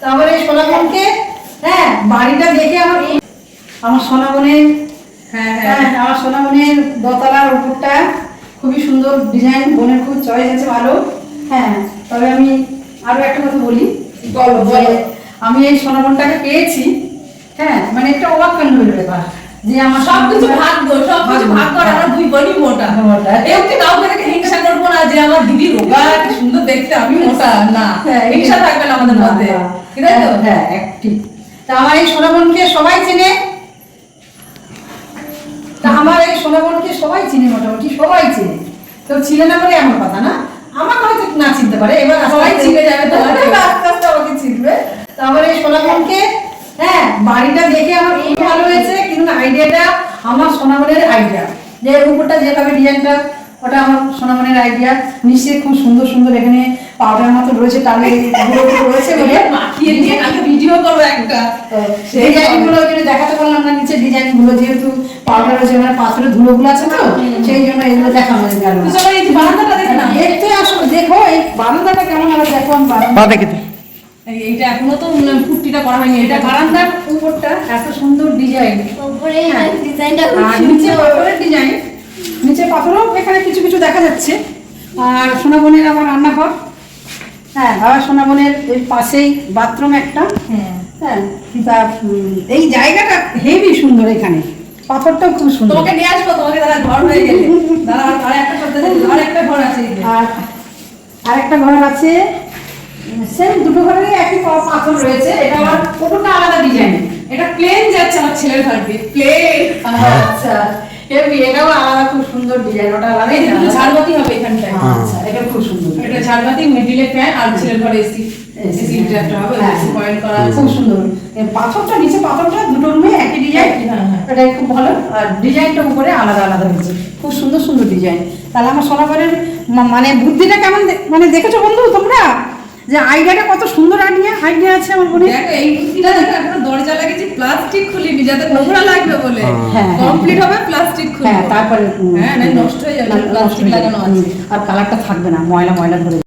তারপরে সোনামনকে হ্যাঁ বাড়িটা দেখে আমার আমার সোনামনের হ্যাঁ হ্যাঁ আমার সোনামনের দোতলার উপরটা খুবই সুন্দর ডিজাইন বোনের খুব চয়েস আছে ভালো। হ্যাঁ তবে আমি আরও একটা কথা বলি। বলো, বলো। আমি এই সোনামনটাকে পেয়েছি হ্যাঁ মানে একটা অবাক কাণ্ড হলো ব্যাপার। যে আমার সবকিছু ভাগ্য সবকিছু ভাগ্য আর আমরা দুই বোনই মোটা। মোটা। কাউকে দেখে হিংসা করব না যে আমার দিদি রোগা সুন্দর দেখতে আমি মোটা। না হ্যাঁ, হিংসা থাকবে না আমাদের মধ্যে। ঠিক আছে হ্যাঁ তা আমার এই সোনামনকে সবাই চেনে? তা আমার এই সোনামনকে সবাই চিনে মোটামুটি সবাই চিনে। তো চিনে না বলে এমন কথা না? আমাকে হয়তো না চিনতে পারে এবার সবাই চিনে যাবে তোমাকে। আস্তে আস্তে আমাকে। চিনবে। তো আমার এই সোনামনকে হ্যাঁ বাড়িটা দেখে আমার খুব ভালো হয়েছে কিন্তু আইডিয়াটা আমার সোনামনের আইডিয়া। যে উপরটা যেভাবে ডিজাইনটা ওটা আমার সোনামনের আইডিয়া। নিশ্চয়ই খুব সুন্দর সুন্দর এখানে পাউডার মতো রয়েছে টালে রয়েছে বলে। ভিডিও করব একটা। ডিজাইনগুলো দেখাতে পারলাম না নিচে ডিজাইনগুলো যেহেতু পাউডার আছে মানে পাথরের ধুলো গুলো আছে তো সেই জন্য এগুলো দেখানো গেল। তো এই বারান্দাটা দেখে না দেখতে আসো দেখো এই বারান্দাটা কেমন হবে দেখো আমি বারান্দা দেখে এইটা এখনও তো ফুটটিটা করা হয়নি। এটা বারান্দার উপরটা এত সুন্দর ডিজাইন উপরে ডিজাইনটা আর নিচে সুন্দর। ডিজাইন নিচে পাথরও এখানে কিছু কিছু দেখা যাচ্ছে। আর সোনাবনের আমার রান্নাঘর। হ্যাঁ আবার সোনাবনের এই পাশেই বাথরুম একটা। হ্যাঁ হ্যাঁ তা এই জায়গাটা হেভি সুন্দর এখানে। পাথরটাও খুব সুন্দর। তোমাকে নিয়ে আসব তোমাকে দাদা ঘর হয়ে গেলে। দাদা একটা ঘর আছে আর আরেকটা ঘর আছে সেম দুটো ঘরেরই একই পাথর রয়েছে। এটা আবার পুরোটা আলাদা ডিজাইন এটা প্লেন যাচ্ছে আমার ছেলের ঘর দিয়ে। প্লেন আচ্ছা হেভি এটাও আলাদা খুব সুন্দর ডিজাইন ওটা আলাদা। ঝাড়বাতি হবে এখানটায়। আচ্ছা এটা খুব সুন্দর। এটা ঝাড়বাতি মিডিলে ফ্যান আর ছেলের ঘরে এসি এসি একটা হবে হ্যাঁ। এসি পয়েন্ট করা খুব সুন্দর। পাথরটা নিচে পাথরটা দুটো রুমে একই ডিজাইন হ্যাঁ, হ্যাঁ। খুব ভালো। আর ডিজাইনটা উপরে আলাদা আলাদা হয়েছে। খুব সুন্দর সুন্দর ডিজাইন তাহলে আমার সোনাবারের মানে বুদ্ধিটা কেমন মানে দেখেছ বন্ধু তোমরা? যে আইডিয়াটা কত সুন্দর আইডিয়া আইডিয়া আছে আমার মনে। দেখো এই বুদ্ধিটা দেখো এখনও দরজা লাগিয়েছি প্লাস্টিক খুলিনি যাতে নোংরা বলে হ্যাঁ। কমপ্লিট হবে প্লাস্টিক খুলে হ্যাঁ তারপরে হ্যাঁ নষ্ট হয়ে যাবে প্লাস্টিক হয়ে লাগানো আছে। আর কালারটা থাকবে না ময়লা ময়লা ধরে